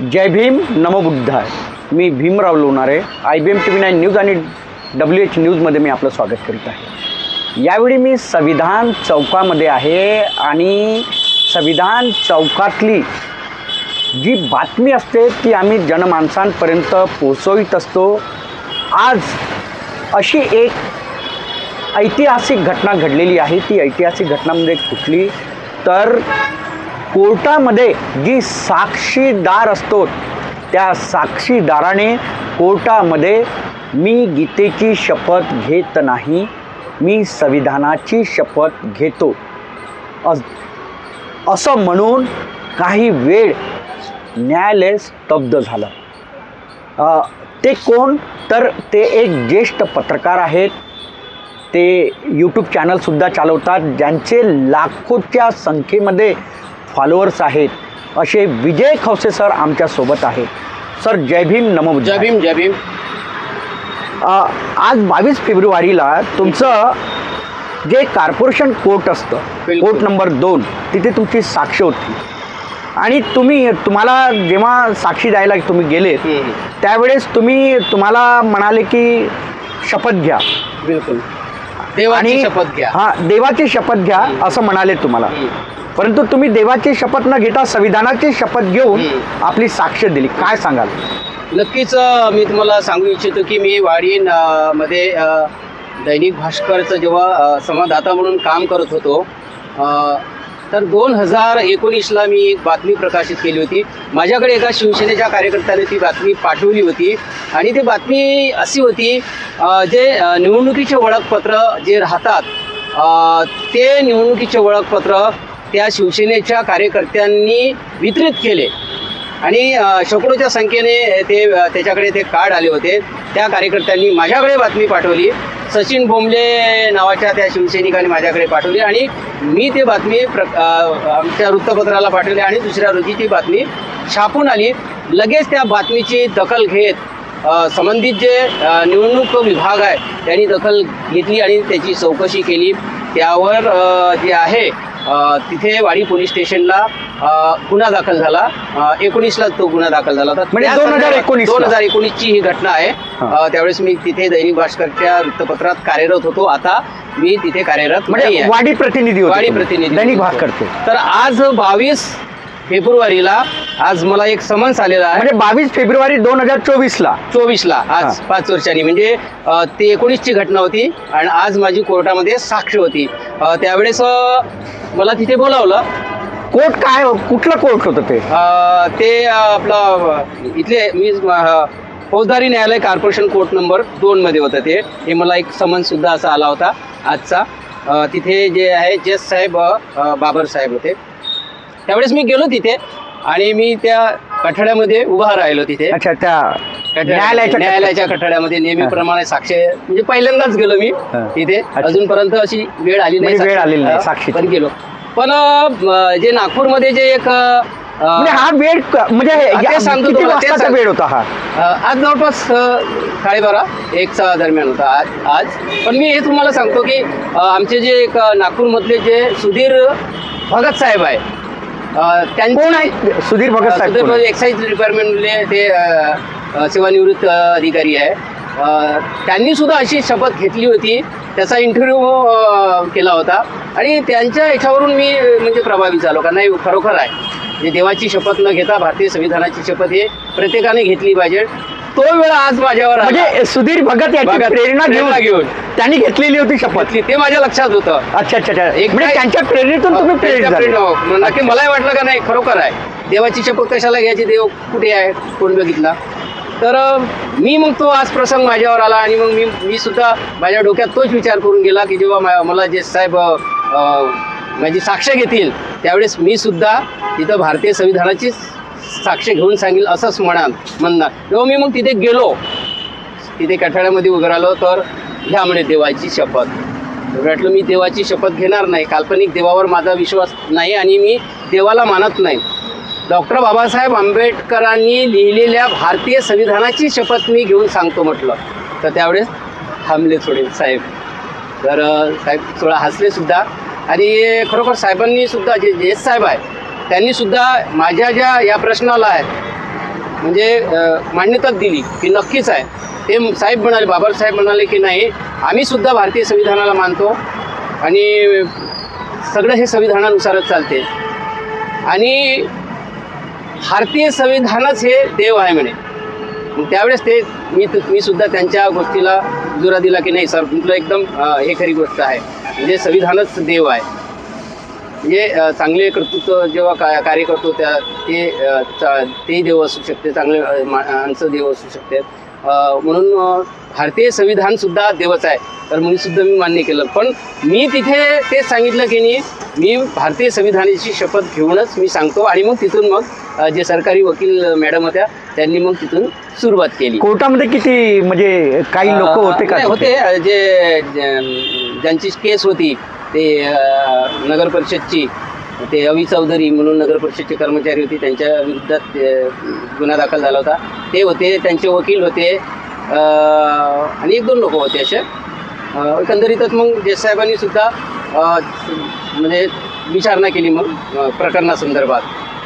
जय भीम नमोबुद्धाय मी Bhimrao Lonare I B M TV nine news news आणि W H न्यूजमध्ये मी आपलं स्वागत करीत आहे. यावेळी मी संविधान चौकामध्ये आहे आणि संविधान चौकातली जी बातमी असते ती आम्ही जनमानसांपर्यंत पोचवित असतो. आज अशी एक ऐतिहासिक घटना घडलेली आहे. ती ऐतिहासिक घटनामध्ये कुठली? तर कोर्टामध्ये जी साक्षीदार असतो त्या साक्षीदाराने कोर्टामध्ये मी गीतेची शपथ घेत नाही मी संविधानाची शपथ घेतो. अस असं म्हणून काही वेळ न्यायालय स्तब्ध झालं. ते कोण? तर ते एक ज्येष्ठ पत्रकार आहेत. ते यूट्यूब चॅनलसुद्धा चालवतात ज्यांचे लाखोच्या संख्येमध्ये फॉलोअर्स आहेत असे विजय खवसे सर आमच्यासोबत आहेत. सर जय भीम नमो जय भीम जय भीम. आज बावीस फेब्रुवारीला तुमचं जे कॉर्पोरेशन कोर्ट असतं. कोर्ट नंबर दोन तिथे तुमची साक्ष होती. आणि तुम्ही तुम्हाला जेव्हा साक्षी द्यायला तुम्ही हम्म, त्यावेळेस तुम्ही तुम्हाला म्हणाले की शपथ घ्या. बिलकुल. देवाची शपथ घ्या. हा देवाची शपथ घ्या असं म्हणाले तुम्हाला. परंतु तुम्ही देवाची शपथ न घेता संविधानाची शपथ घेऊन. आपली साक्ष दिली. काय सांगाल? नक्कीच मी तुम्हाला सांगू इच्छितो की मी वाडीन अ, मध्ये दैनिक भास्करचं जेव्हा संवाददाता म्हणून काम करत होतो तर दोन हजार एकोणीसला मी एक बातमी प्रकाशित केली होती. माझ्याकडे एका शिवसेनेच्या कार्यकर्त्याने ती बातमी पाठवली होती आणि ती बातमी अशी होती जे निवडणुकीचे ओळखपत्र जे राहतात ते निवडणुकीचे ओळखपत्र त्या शिवसेनेच्या कार्यकर्त्यांनी वितरित केले. आणि शेकडोच्या संख्येने ते त्याच्याकडे ते कार्ड आले होते. त्या कार्यकर्त्यांनी माझ्याकडे बातमी पाठवली. सचिन बोंबले नावाच्या त्या शिवसैनिकांनी माझ्याकडे पाठवली आणि मी ते बातमी प्र आमच्या वृत्तपत्राला पाठवली आणि दुसऱ्या रोजी ती बातमी छापून आली. लगेच त्या बातमीची दखल घेत संबंधित जे निवडणूक विभाग आहे त्यांनी दखल घेतली आणि त्याची चौकशी केली. त्यावर जे आहे तिथे वाडी पोलीस स्टेशनला गुन्हा दाखल झाला एकोणीसला तो गुन्हा दाखल झाला होता म्हणजे 2019 ला? दोन हजार एकोणीसची ही घटना आहे त्यावेळेस मी तिथे दैनिक भास्करच्या वृत्तपत्रात कार्यरत होतो आता मी तिथे कार्यरत म्हणजे. वाडी प्रतिनिधी वाडी. प्रतिनिधी दैनिक होतो. भास्करचे तर आज बावीस फेब्रुवारीला आज मला एक समन्स आलेला आहे. म्हणजे बावीस फेब्रुवारी दोन हजार चोवीस ला चोवीसला आज हा. पाच वर्षांनी. म्हणजे अ, ते एकोणीसची घटना होती आणि आज माझी कोर्टामध्ये साक्ष होती. अ, त्यावेळेस अ, मला तिथे बोलावलं. कोर्ट काय कुठलं कोर्ट होतं ते? अ, ते अ, आपलं इथले मी अ, फौजदारी न्यायालय कॉर्पोरेशन कोर्ट नंबर दोनमध्ये होतं ते. हे मला एक समन्स सुद्धा असा आला होता आजचा. अ, तिथे जे आहे जज साहेब अ, बाबर साहेब होते. त्यावेळेस मी गेलो तिथे आणि मी त्या कठड्यामध्ये उभा राहिलो तिथे. अच्छा त्या न्यायालयाच्या न्यायालयाच्या कठड्यामध्ये. नेहमीप्रमाणे साक्ष म्हणजे पहिल्यांदाच गेलो मी. तिथे. अजूनपर्यंत अशी वेळ आली नाही म्हणजे वेळ साक्ष- आलेली नाही साक्षीची. पण गेलो. पण जे नागपूरमध्ये जे एक म्हणजे हा वेळ म्हणजे सांगतो वेळ होता हा? आज जवळपास साडेबारा एकचा दरम्यान होता आज आज. पण मी हे तुम्हाला सांगतो की आमचे जे एक नागपूरमधले जे सुधीर भगत साहेब आहे कोण आहे? सुधीर भगत साहेब कोण? एक्साईज डिपार्टमेंटमधले ते अ, अ, सेवानिवृत्त अ, अधिकारी आहे. अ, त्यांनी सुद्धा अशी शपथ घेतली होती. त्याचा इंटरव्ह्यू केला होता. आणि त्यांच्या याच्यावरून मी अ, म्हणजे प्रभावित झालो का नाही खरोखर आहे. म्हणजे देवाची शपथ न घेता भारतीय संविधानाची शपथ हे प्रत्येकाने घेतली पाहिजे. तो वेळ आज माझ्यावर आला. म्हणजे सुधीर भगत याची भगत, प्रेरणा घेऊन प्रेरणा घेऊन. त्यांनी घेतलेली होती शपथ. घेतली. ते माझ्या लक्षात होतं. अच्छा अच्छा अच्छा. एक म्हणजे काय- त्यांच्या प्रेरणेतून तुम्ही प्रेरित त्यांच्या झाले. नक्की मलाही वाटलं का नाही खरोखर आहे. देवाची शपथ कशाला घ्यायची देव कुठे आहे कोण बघितला? तर अं, मी मग तो आज प्रसंग माझ्यावर आला आणि मग मी मी सुद्धा माझ्या डोक्यात तोच विचार करून गेला की जेव्हा मा- मला जे साहेब अं, अं, माझी साक्ष घेतील त्यावेळेस मी सुद्धा तिथं भारतीय संविधानाची साक्ष घेऊन सांगेल असंच म्हणा म्हणणार. तेव्हा मी मग तिथे गेलो. तिथे कठाड्यामध्ये उभं राहिलो तर घ्या म्हणे देवाची शपथ. वाटलं मी देवाची शपथ घेणार नाही. काल्पनिक देवावर माझा विश्वास नाही आणि मी देवाला मानत नाही. डॉक्टर बाबासाहेब आंबेडकरांनी लिहिलेल्या भारतीय संविधानाची शपथ मी घेऊन सांगतो म्हटलं. तर त्यावेळेस थांबले थोडे साहेब. तर साहेब थोडा हसले सुद्धा आणि खरोखर साहेबांनी सुद्धा जे जे साहेब आहे त्यांनी सुद्धा माझ्या ज्या या प्रश्नाला आहे म्हणजे मान्यता मान्यताच दिली की नक्कीच आहे. ते साहेब म्हणाले बाबासाहेब म्हणाले की नाही आम्ही सुद्धा भारतीय संविधानाला मानतो आणि सगळं हे संविधानानुसारच चालते. आणि भारतीय संविधानच हे देव आहे म्हणे. त्यावेळेस ते मी मी सुद्धा त्यांच्या गोष्टीला जुरा दिला की नाही सर तुमचं एकदम हे खरी गोष्ट आहे. म्हणजे संविधानच देव आहे. म्हणजे चांगले कर्तृत्व जेव्हा का कार्य करतो त्या ते तेही देव असू शकते चांगले माणसं देव असू शकते. म्हणून भारतीय संविधान सुद्धा देवच आहे. तर मी सुद्धा मी मान्य केलं. पण मी तिथे तेच सांगितलं की नाही मी भारतीय संविधानाची शपथ घेऊनच मी सांगतो आणि मग तिथून मग जे सरकारी वकील मॅडम होत्या त्यांनी मग तिथून सुरुवात केली. कोर्टामध्ये किती म्हणजे काही लोक होते का? होते जे- ज्यांची केस होती ते नगर परिषदची ते अवी चौधरी म्हणून नगर परिषदचे कर्मचारी होते त्यांच्या विरुद्धात ते, गुन्हा दाखल झाला होता. ते होते त्यांचे वकील होते आणि एक दोन लोक होते असे. एकंदरीतच मग देसाहेबांनी सुद्धा म्हणजे विचारणा केली मग प्रकरणासंदर्भात.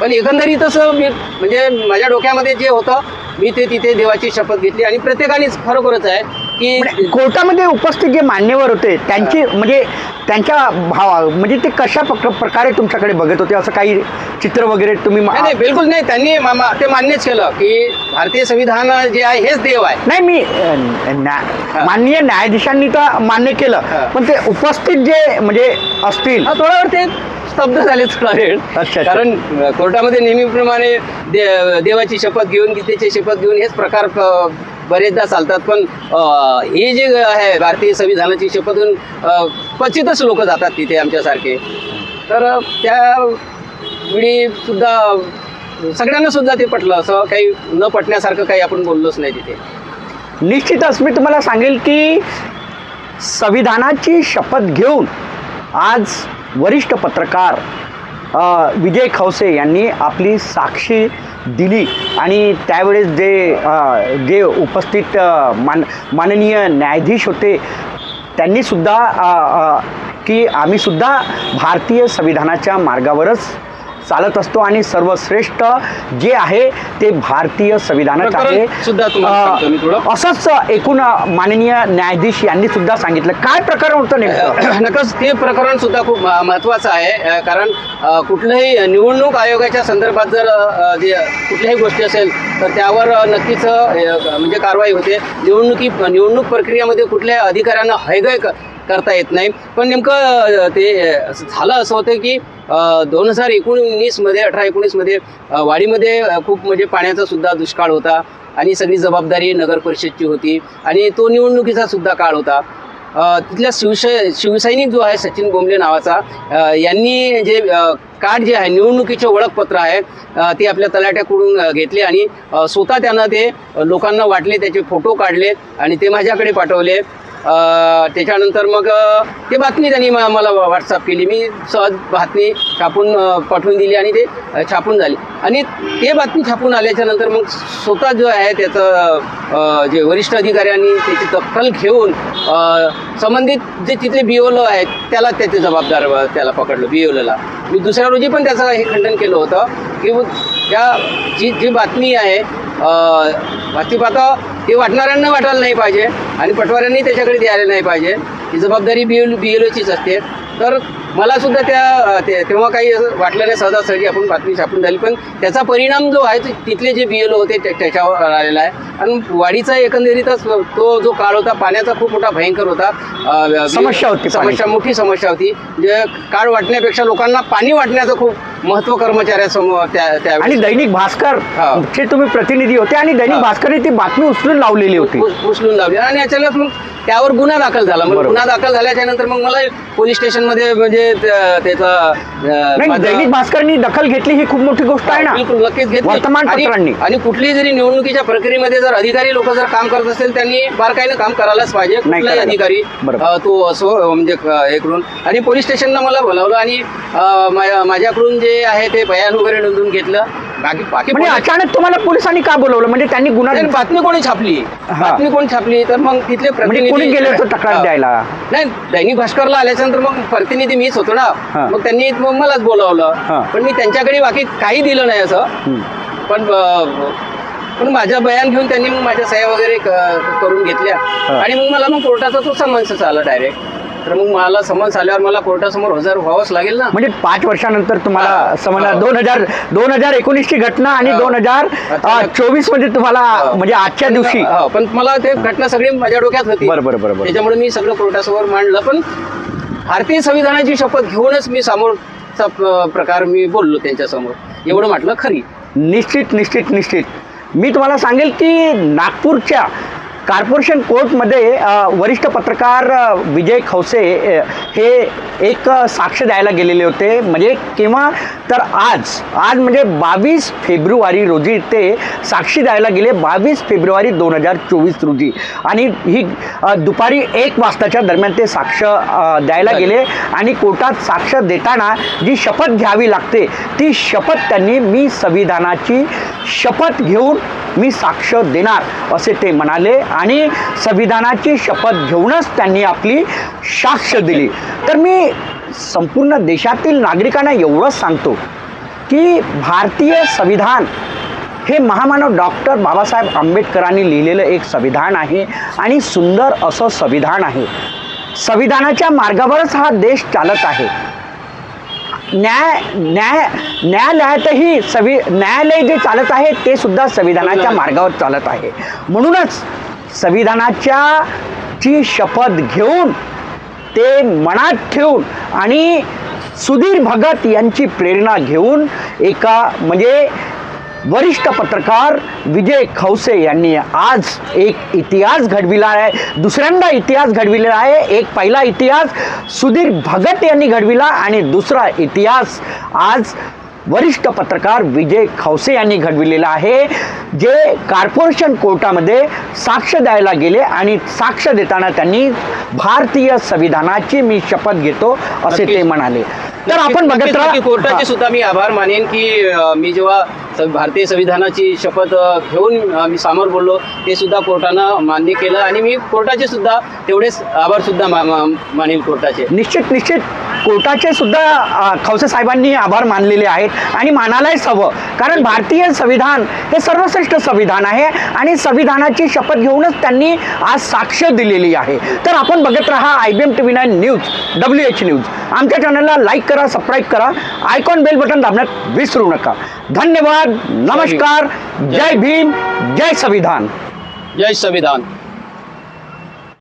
पण एकंदरीतच मी म्हणजे माझ्या डोक्यामध्ये जे होतं मी ते तिथे देवाची शपथ घेतली आणि प्रत्येकानेच खरोखरच आहे की कोर्टामध्ये उपस्थित जे मान्यवर होते त्यांची म्हणजे त्यांच्या भावा म्हणजे ते कशा प्रक- प्रकारे तुमच्याकडे बघत होते? असं काही चित्र वगैरे तुम्ही मा- नाही नाही बिलकुल नाही. त्यांनी मा- मा- ते मान्यच केलं की भारतीय संविधान जे आहे हेच देव आहे. नाही मी अ, न्या- माननीय न्यायाधीशांनी तर मान्य केलं. पण ते उपस्थित जे म्हणजे असतील हा, थोडा वेळ ते स्तब्ध झाले थोडा वेळ अच्छा. कारण अ, कोर्टामध्ये नेहमीप्रमाणे दे- देवाची शपथ घेऊन गीतेची शपथ घेऊन हेच प्रकार अ, बरेचदा चालतात पण ही हे जे आहे भारतीय संविधानाची शपथ घेऊन क्वचितच लोक जातात तिथे आमच्यासारखे. तर त्या वेळी सुद्धा सगळ्यांना सुद्धा ते पटलं असं काही न पटण्यासारखं काही आपण बोललोच नाही तिथे. निश्चितच मी तुम्हाला सांगेल की संविधानाची शपथ घेऊन आज वरिष्ठ पत्रकार विजय खवसे यांनी आपली साक्षी दिली आणि त्यावेळेस जे जे उपस्थित मान माननीय न्यायाधीश होते त्यांनीसुद्धा की आम्हीसुद्धा भारतीय संविधानाच्या मार्गावरच चालत असतो आणि सर्वश्रेष्ठ जे आहे ते भारतीय संविधानच आहे. असंच एकूण माननीय न्यायाधीश यांनी सुद्धा सांगितलं. काय प्रकरण होतं नेमकं? नक्कीच ते प्रकरण सुद्धा खूप म- महत्त्वाचं आहे कारण कुठल्याही निवडणूक आयोगाच्या संदर्भात जर जे कुठल्याही गोष्टी असेल तर त्यावर नक्कीच म्हणजे कारवाई होते. निवडणुकी निवडणूक प्रक्रियेमध्ये कुठल्या अधिकाऱ्यांना हैगय करता येत नाही. पण नेमकं ते झालं असं होतं की दोन हजार एकोणीसमध्ये अठरा एकोणीसमध्ये वाडीमध्ये खूप म्हणजे पाण्याचा सुद्धा दुष्काळ होता आणि सगळी जबाबदारी नगर परिषदची होती आणि तो निवडणुकीचा सुद्धा काळ होता. तिथल्या शिवसै शिवसैनिक जो आहे सचिन बोंबले नावाचा यांनी जे कार्ड जे आहे निवडणुकीचे ओळखपत्र आहे ते आपल्या तलाट्याकडून घेतले आणि स्वतः त्यांना ते लोकांना वाटले त्याचे फोटो काढले आणि ते माझ्याकडे पाठवले. त्याच्यानंतर मग ते बातमी त्यांनी म- मला व्हॉट्सअप केली. मी सहज बातमी छापून पाठवून दिली आणि ते छापून झाली. आणि ते बातमी छापून आल्याच्यानंतर मग स्वतः जो आहे त्याचं जे वरिष्ठ अधिकाऱ्यांनी त्याची दखल घेऊन संबंधित जे तिथले बिओलो आहेत त्याला त्याचे जबाबदार त्याला पकडलं बिओलोला मी दुसऱ्या रोजी पण त्याचं हे खंडन केलं होतं. की त्या जी जी बातमी आहे अ, पाहता ते वाटणाऱ्यांना वाटायला नाही पाहिजे आणि पटवाऱ्यांनी त्याच्याकडे द्यायला नाही पाहिजे. ही जबाबदारी बी एल बी एल ओचीच असते. तर मला सुद्धा त्या तेव्हा काही असं वाटलं नाही सहजासहजी आपण बातमी छापून झाली पण त्याचा परिणाम जो आहे तो तिथले जे बी एल ओ होते त्या- त्याच्यावर आलेला आहे आणि वाडीचा एकंदरीतच तो जो काळ होता पाण्याचा खूप मोठा भयंकर होता समस्या होती समस्या. मोठी समस्या होती जे काळ वाटण्यापेक्षा लोकांना पाणी वाटण्याचं खूप महत्त्व कर्मचाऱ्यासमोर त्या आणि दैनिक भास्कर. चे तुम्ही प्रतिनिधी होते आणि दैनिक. भास्करने ती बातमी उचलून लावलेली होती उच- उचलून लावली आणि अचानक मग त्यावर गुन्हा दाखल झाला मग बरोबर. गुन्हा दाखल झाल्याच्यानंतर मग मला पोलीस स्टेशनमध्ये म्हणजे त्याचा अं, नाही माझा- दैनिक भास्करनी दखल घेतली ही खूप मोठी गोष्ट आहे ना बिलकुल नक्कीच घेतली वर्तमानपत्रांनी. आणि- आणि कुठलीही जरी निवडणुकीच्या प्रक्रियेमध्ये जर अधिकारी लोक जर काम करत असेल त्यांनी बारकाईनं काम करायलाच पाहिजे कुठलाही करायला. अधिकारी बरोबर. अं, तो असो अं, म्हणजे क- हे करून आणि पोलीस स्टेशनला मला बोलावलं आणि अं, मा- माझ्याकडून जे आहे ते बयान वगैरे नोंदवून घेतलं बाकी बाकी म्हणजे अचानक तुम्हाला पोलिसांनी का बोलवलं म्हणजे त्यांनी गुन्हा नाही, बातमी कोणी छापली हा. बातमी कोणी छापली तर मग तिथले म्हणजे कोणी गेले होते तक्रार हा. द्यायला नाही दैनिक भास्करला आल्याच्यानंतर मग प्रतिनिधी मीच होतो हा. ना मग त्यांनी मग मलाच हा. बोलावलं पण मी त्यांच्याकडे बाकी काही दिलं नाही असं हम्म. पण अ, पण माझ्या बयान घेऊन त्यांनी मग माझ्या सह्या वगैरे क- करून घेतल्या आणि मग मला मग कोर्टाचा तो समन्स आला डायरेक्ट तर मग मला समन्स आल्यावर मला कोर्टासमोर हजर व्हावंच लागेल ना म्हणजे पाच वर्षानंतर तुम्हाला. समजला हो. दोन हजार दोन हजार एकोणीसची घटना आणि. दोन हजार चोवीसमध्ये तुम्हाला. म्हणजे आजच्या दिवशी हो, पण मला ते घटना सगळी माझ्या डोक्यात होती बरं, बरं, बरं, बरं. त्याच्यामुळे मी सगळं कोर्टासमोर मांडलं पण भारतीय संविधानाची शपथ घेऊनच मी समोरचा प- प्रकार मी बोललो त्यांच्यासमोर एवढं म्हटलं खरी निश्चित निश्चित निश्चित मी तुम्हाला सांगेल की नागपूरच्या कॉर्पोरेशन कोर्टमध्ये वरिष्ठ पत्रकार विजय खवसे हे एक साक्ष द्यायला गेलेले होते. म्हणजे केव्हा? तर आज आज म्हणजे बावीस फेब्रुवारी रोजी ते साक्षी द्यायला गेले बावीस फेब्रुवारी दोन हजार चोवीस रोजी. आणि ही दुपारी एक वाजताच्या दरम्यान ते साक्ष द्यायला गेले. आणि कोर्टात साक्ष देताना जी शपथ घ्यावी लागते ती शपथ त्यांनी मी संविधानाची शपथ घेऊन मी साक्ष देणार असे ते म्हणाले. आणि संविधानाची शपथ घेऊनच त्यांनी आपली साक्ष दिली. तर मी संपूर्ण देशातील नागरिकांना एवढंच सांगतो की भारतीय संविधान हे महामानव डॉक्टर बाबासाहेब आंबेडकरांनी लिहिलेलं एक संविधान आहे आणि सुंदर असं संविधान आहे. संविधानाच्या मार्गावरच हा देश चालत आहे. न्याय न्याय न्यायालयातही संवि न्यायालय जे चालत आहे ते सुद्धा संविधानाच्या मार्गावर चालत आहे. म्हणूनच संविधानाच्या ची शपथ घेऊन ते मनात ठेवून आणि सुधीर भगत यांची प्रेरणा घेऊन एका म्हणजे वरिष्ठ पत्रकार विजय खवसे यांनी आज एक इतिहास घडविला आहे. दुसऱ्यांदा इतिहास घडविलेला आहे. एक पहिला इतिहास सुधीर भगत यांनी घडविला आणि दुसरा इतिहास आज वरिष्ठ पत्रकार विजय खवसे यांनी घडविलेला आहे जे कॉर्पोरेशन कोर्टामध्ये साक्ष द्यायला गेले आणि साक्ष देताना त्यांनी भारतीय संविधानाची मी शपथ घेतो असे ते. म्हणाले. तर आपण बघत राहा. कोर्टाचे सुद्धा मी आभार मानेन की मी जेव्हा भारतीय संविधानाची शपथ घेऊन मी समोर बोललो. ते सुद्धा कोर्टानं मान्य केलं आणि मी कोर्टाचे सुद्धा तेवढेच आभार सुद्धा मा- कोर्टाचे. निश्चित निश्चित. कोर्टाचे सुद्धा खवसे साहेबांनी आभार मानलेले आहेत आणि मानायलाच हवं. कारण भारतीय संविधान हे सर्वश्रेष्ठ संविधान आहे आणि संविधानाची शपथ घेऊनच त्यांनी आज साक्ष दिलेली आहे. तर आपण बघत राहा I B M T V nine news W H news. आमच्या चॅनलला लाईक करा सबस्क्राईब करा. आयकॉन बेल बटन दाबण्यात विसरू नका. धन्यवाद नमस्कार जय भीम जय संविधान। जय संविधान।